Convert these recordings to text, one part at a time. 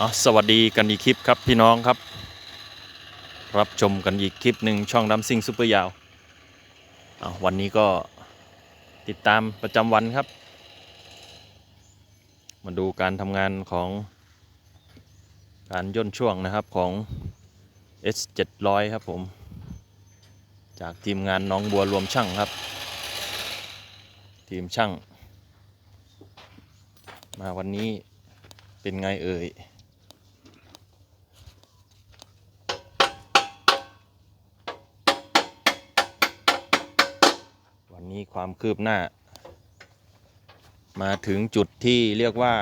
อ๋อสวัสดีกันอีกคลิปครับพี่น้องครับ รับชมกันอีกคลิปหนึ่งช่องดัมซิงซูเปอร์ยาวอ้าววันนี้ก็ติดตามประจำวันครับ มาดูการทำงานของการย่นช่วงนะครับของ S 700 ครับผม จากทีมงานน้องบัวรวมช่างครับ ทีมช่าง มาวันนี้เป็นไงเอ่ย ความคืบหน้า มาถึงจุดที่เรียกว่า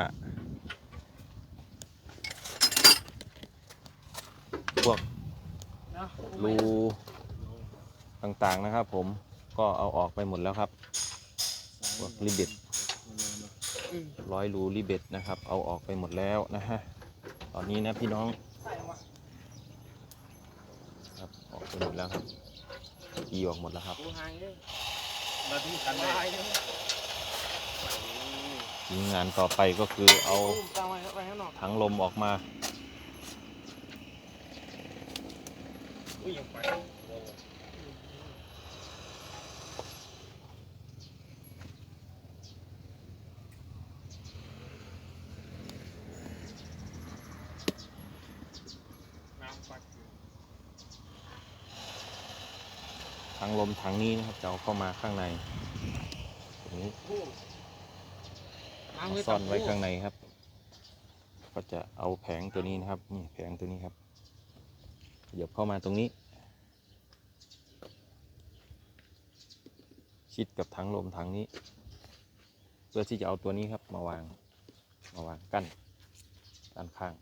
พวกรูต่างๆนะครับผมก็เอาออกไปหมดแล้วครับพวกริบบิดร้อยรูริบบิดนะครับ เอาออกไปหมดแล้วนะฮะตอนนี้นะพี่น้องครับออกไปหมดแล้วครับอีออกหมดแล้วครับ มาที่กันได้ทีมงานต่อไปก็คือเอาตั้งไว้ไว้ข้างนอกถังลมออกมาอุ้ยยังไป น้ำปัด ถังลมถังนี้นะครับจะเอาเข้ามาข้างในตรงนี้น้ำเอาเลยซ่อนไว้ข้างในครับ ก็จะเอาแผงตัวนี้นะครับนี่แผงตัวนี้ครับขยับเข้ามาตรงนี้ ชิดกับถังลมถังนี้ เพื่อที่จะเอาตัวนี้ครับมาวางมาวางกั้นด้านข้าง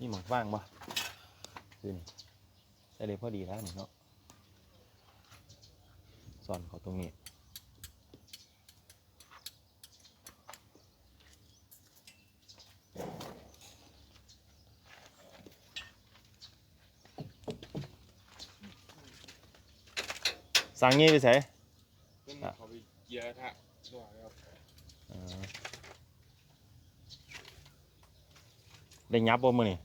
นี่หมองว่างปะคือนี่ใช่เลยพอดีแล้วนี่เนาะซ่อนเขาตรงนี้สั่งงี้ไปใส่เป็นเขาไปเกียร์ท่ะด้วยครับอ่าได้ยับบ่มือนี่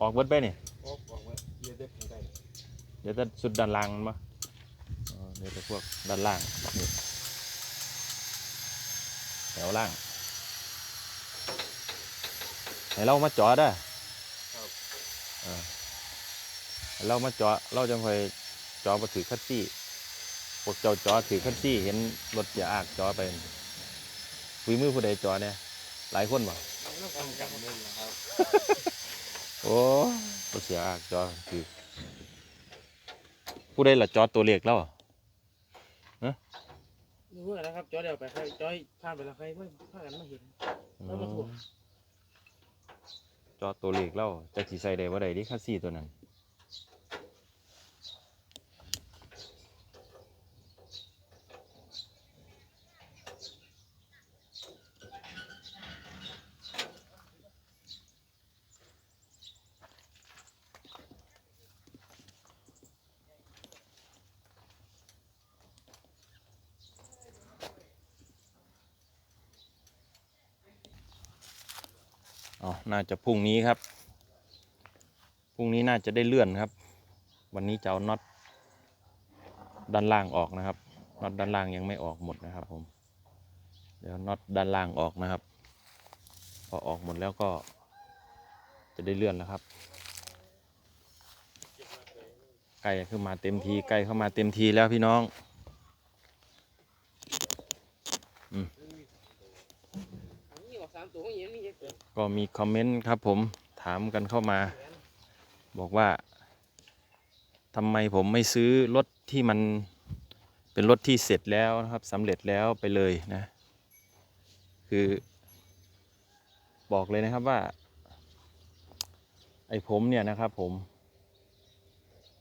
ออกเบิดไปนี่โอ้บอกว่าเกียร์ได้ทางใดเดี๋ยวจะสุดด้านล่างมันปะอ๋อเดี๋ยวจะพวกด้านล่างนี่แถวล่างให้เรามาเจาะได้เออให้เรามาเจาะเราจะคอยเจาะมาถือคัตซี่พวกเจ้าเจาะถือคัตซี่เห็นรถอย่าอากเจาะไปฝีมือผู้ใดเจาะเนี่ยหลายคนบ่ ต้องทำกันเลยนะครับโอ้รถเสียอากเจาะถือผู้ใดล่ะเจาะตัวเล็กแล้วอะดูเพื่อนนะครับจอยเดี๋ยวไปใครจอยผ่านไปแล้วใครเพื่อนผ่านกันมาเห็นแล้วมาถ่วง จอตัวเล็กแล้วจะสีใส่ได้ว่าใดดิคัสซี่ตัวนั้น อ๋อน่าจะพรุ่งนี้ครับ พรุ่งนี้น่าจะได้เลื่อนครับ วันนี้จะเอาน็อตด้านล่างออกนะครับ น็อตด้านล่างยังไม่ออกหมดนะครับผม เดี๋ยวน็อตด้านล่างออกนะครับ พอออกหมดแล้วก็จะได้เลื่อนแล้วครับใกล้ขึ้นมาเต็มทีใกล้เข้ามาเต็มทีแล้วพี่น้อง อันนี้ออ กสามตัวก็ยังมีเยอะเกินก็มีคอมเมนต์ครับผมถามกันเข้ามา บอกว่าทำไมผมไม่ซื้อรถที่มันเป็นรถที่เสร็จแล้วนะครับสำเร็จแล้วไปเลยนะ คือ บอกเลยนะครับว่า ไอ้ผมเนี่ยนะครับผม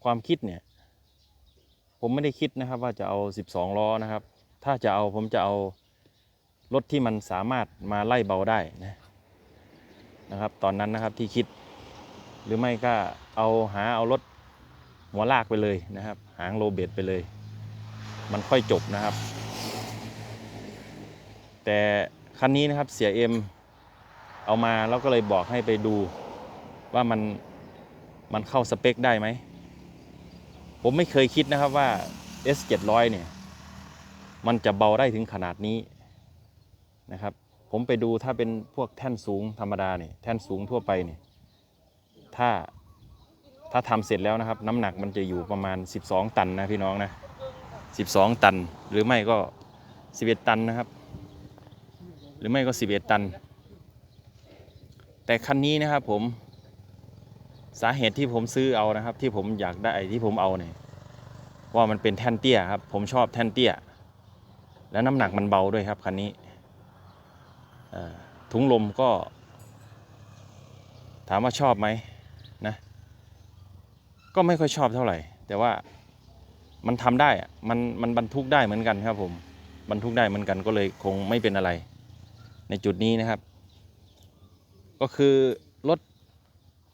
ความคิดเนี่ย ผมไม่ได้คิดนะครับว่าจะเอา 12 ล้อนะครับ ถ้าจะเอาผมจะเอา รถที่มันสามารถมาไล่เบาได้นะนะครับ ตอนนั้นนะครับที่คิด หรือไม่ก็เอาหาเอารถหัวลากไปเลยนะครับ หางโลเบดไปเลย มันค่อยจบนะครับ แต่คันนี้นะครับเสียเอ็มเอามาแล้วก็เลยบอกให้ไปดูว่ามันมันเข้าสเปคได้ไหม ผมไม่เคยคิดนะครับว่า S 700 เนี่ย มันจะเบาได้ถึงขนาดนี้ นะครับ ผมไปดูถ้าเป็นพวกแท่นสูงธรรมดาเนี่ยแท่นสูงทั่วไปเนี่ยถ้าถ้าทำเสร็จแล้วนะครับ น้ำหนักมันจะอยู่ประมาณ 12 ตันนะพี่น้องนะ 12 ตันหรือไม่ก็ 11 ตันนะครับ หรือไม่ก็ 11 ตัน แต่คันนี้นะครับผมสาเหตุที่ผมซื้อเอานะครับ ที่ผมอยากได้ที่ผมเอาเนี่ยว่ามันเป็นแท่นเตี้ยครับ ผมชอบแท่นเตี้ย แล้วน้ำหนักมันเบาด้วยครับคันนี้ ถุงลมก็ ถามว่าชอบไหมนะก็ไม่ค่อยชอบเท่าไหร่ แต่ว่ามันทำได้มันมันบรรทุกได้เหมือนกันครับผมบรรทุกได้เหมือนกันก็เลยคงไม่เป็นอะไร ในจุดนี้นะครับ ก็คือรถ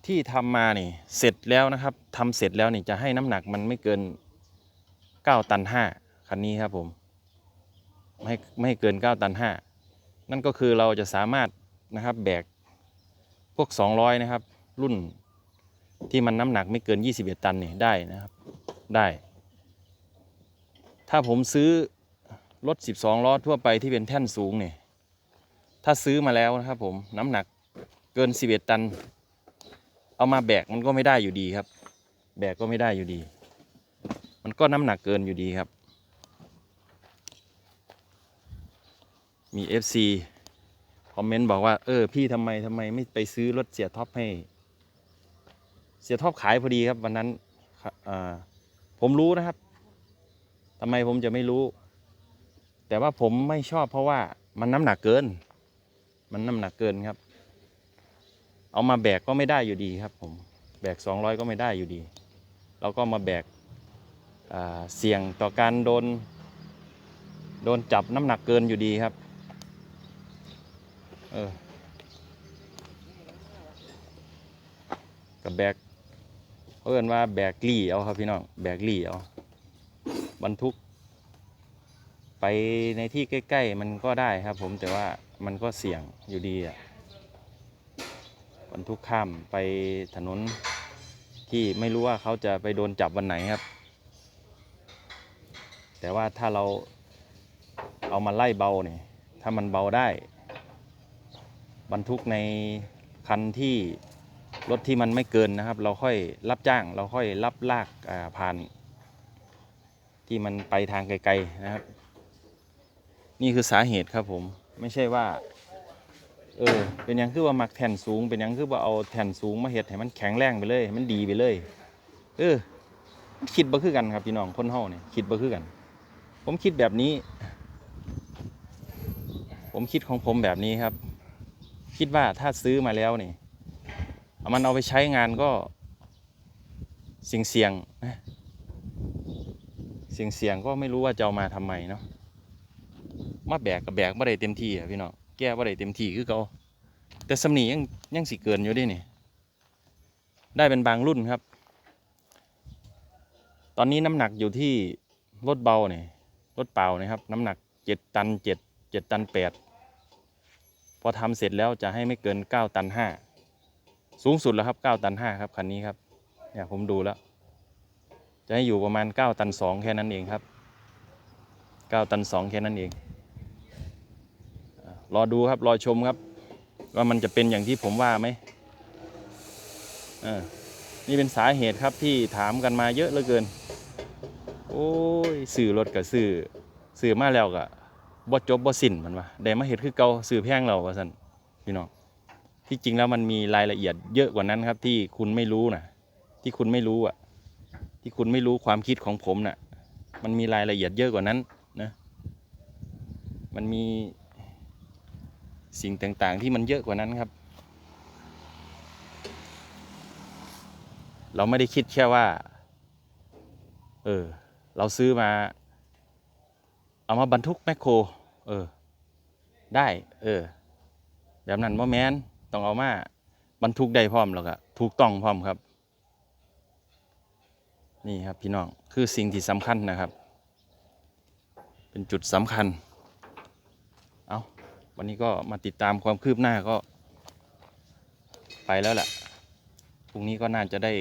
ที่ทำมานี่เสร็จแล้วนะครับทำเสร็จแล้วนี่จะให้น้ำหนักมันไม่เกิน 9 ตัน 5 คันนี้ครับผมไม่ไม่ให้เกิน 9 ตัน 5 นั่นก็คือเราจะสามารถนะครับแบกพวก 200 นะครับ รุ่นที่มันน้ำหนักไม่เกิน 21 ตันนี่ได้นะครับได้ ถ้าผมซื้อรถ 12 ล้อทั่วไปที่เป็นแท่นสูงเนี่ยถ้าซื้อมาแล้วนะครับผมน้ำหนักเกิน 11 ตัน เอามาแบกมันก็ไม่ได้อยู่ดีครับ แบกก็ไม่ได้อยู่ดี มันก็น้ำหนักเกินอยู่ดีครับ มี FC คอมเมนต์บอกว่า เออ พี่ทำไมทำไมไม่ไปซื้อรถเสียท็อปให้ เสียท็อปขายพอดีครับ วันนั้นผมรู้นะครับทำไมผมจะไม่รู้ แต่ว่าผมไม่ชอบเพราะว่ามันน้ำหนักเกิน มันน้ำหนักเกินครับ เอามาแบกก็ไม่ได้อยู่ดีครับ ผม แบก200ก็ไม่ได้อยู่ดีเราก็มาแบกเสี่ยงต่อการโดน โดนจับน้ำหนักเกินอยู่ดีครับ เออกับแบกเพื่อนว่าแบกลี่เอาครับพี่น้องแบกลี่เอาบรรทุก ไปในที่ใกล้ ๆ มันก็ได้ครับ ผมแต่ว่ามันก็เสี่ยงอยู่ดีอะบรรทุกข้ามไปถนนที่ไม่รู้ว่าเขาจะไปโดนจับวันไหนครับ แต่ว่าถ้าเราเอามาไล่เบาเนี่ยถ้ามันเบาได้ บรรทุกในคันที่รถที่มันไม่เกินนะครับ เราค่อยรับจ้าง เราค่อยรับลากผ่าน ที่มันไปทางไกลๆนะครับ นี่คือสาเหตุครับผมไม่ใช่ว่า เออเป็นยังคือว่ามักแผ่นสูง เป็นยังคือว่าเอาแผ่นสูงมาเฮ็ดให้มันแข็งแรงไปเลยให้มันดีไปเลย เออมันคิดบ่คือกันครับพี่น้องคนเฮาเนี่ยคิดบ่คือกัน ผมคิดแบบนี้ ผมคิดของผมแบบนี้ครับ คิดว่าถ้าซื้อมาแล้วนี่มันเอาไปใช้งานก็เสี่ยงเสี่ยงๆนะเสี่ยงเสี่ยงๆก็ไม่รู้ว่าจะเอามาทำไมเนาะมาแบกกับแบกบ่ได้เต็มที่อะพี่น้องแก้บ่ได้เต็มที่คือเขาแต่สำนียังยังสิเกินอยู่ดินี่ ได้เป็นบางรุ่นครับ ตอนนี้น้ำหนักอยู่ที่รถเบาเนี่ยรถเปล่านะครับ น้ำหนักเจ็ดตันเจ็ดเจ็ดตันแปด อทำเสร็จแล้วจะให้ไม่เกินเก้าตันห้าสูงสุดแล้วครับเก้าตันห้าครับคันนี้ครับเนี่ยผมดูแล้ว จะให้อยู่ประมาณเก้าตันสองแค่นั้นเองครับเก้าตันสองแค่นั้นเอง รอดูครับ รอชมครับ ว่ามันจะเป็นอย่างที่ผมว่าไหมนี่เป็นสาเหตุครับที่ถามกันมาเยอะเหลือเกิน โอ้ยสื่อรถกับสื่อสื่อมาแล้วก็ บ่จบบ่สิ้นมันวะได้มาเห็ดคือเก่าสื่อแพงเราว่าซั่นพี่น้องที่จริงแล้วมันมีรายละเอียดเยอะกว่านั้นครับ ที่คุณไม่รู้นะที่คุณไม่รู้อะ ที่คุณไม่รู้ความคิดของผมน่ะ มันมีรายละเอียดเยอะกว่านั้นนะมันมีสิ่งต่างๆที่มันเยอะกว่านั้นครับ เราไม่ได้คิดแค่ว่า เออ เราซื้อมา เอามาบรรทุกแมคโคร เออ ได้ เออ แบบนั้นว่าแมนต้องเอามาบรรทุกได้พร้อมแล้วก็ถูกต้องพร้อมครับ นี่ครับพี่น้องคือสิ่งที่สำคัญนะครับ เป็นจุดสำคัญ เอาวันนี้ก็มาติดตามความคืบหน้าก็ ไปแล้วแหละพรุ่งนี้ก็น่าจะได้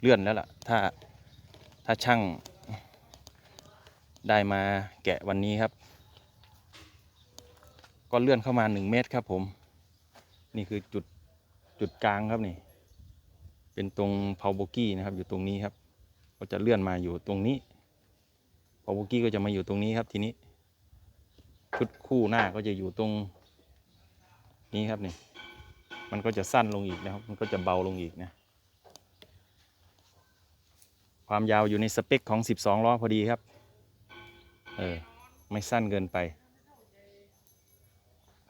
เลื่อนแล้วล่ะ ถ้าถ้าช่างได้มาแกะวันนี้ครับ ก็เลื่อนเข้ามาหนึ่งเมตรครับผม นี่คือจุดจุดกลางครับนี่ เป็นตรงเพาโบกี้นะครับ อยู่ตรงนี้ครับ ก็จะเลื่อนมาอยู่ตรงนี้เพาโบกี้ก็จะมาอยู่ตรงนี้ครับทีนี้ชุดคู่หน้าก็จะอยู่ตรงนี้ครับนี่ มันก็จะสั้นลงอีกนะครับ มันก็จะเบาลงอีกนะ ความยาวอยู่ในสเปคของ 12 ล้อพอดีครับ เออ ไม่สั้นเกินไป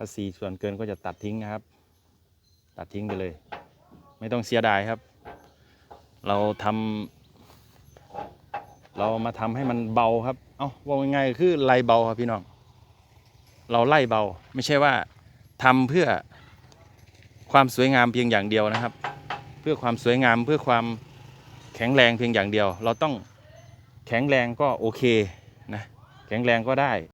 ถ้าสี่ส่วนเกินก็จะตัดทิ้งนะครับ ตัดทิ้งไปเลย ไม่ต้องเสียดายครับ เราทำเรามาทำให้มันเบาครับ เอ้าว่าง่ายๆคือไล่เบาครับพี่น้อง เราไล่เบา ไม่ใช่ว่าทำเพื่อความสวยงามเพียงอย่างเดียวนะครับ เพื่อความสวยงามเพื่อความแข็งแรงเพียงอย่างเดียว เราต้องแข็งแรงก็โอเคนะแข็งแรงก็ได้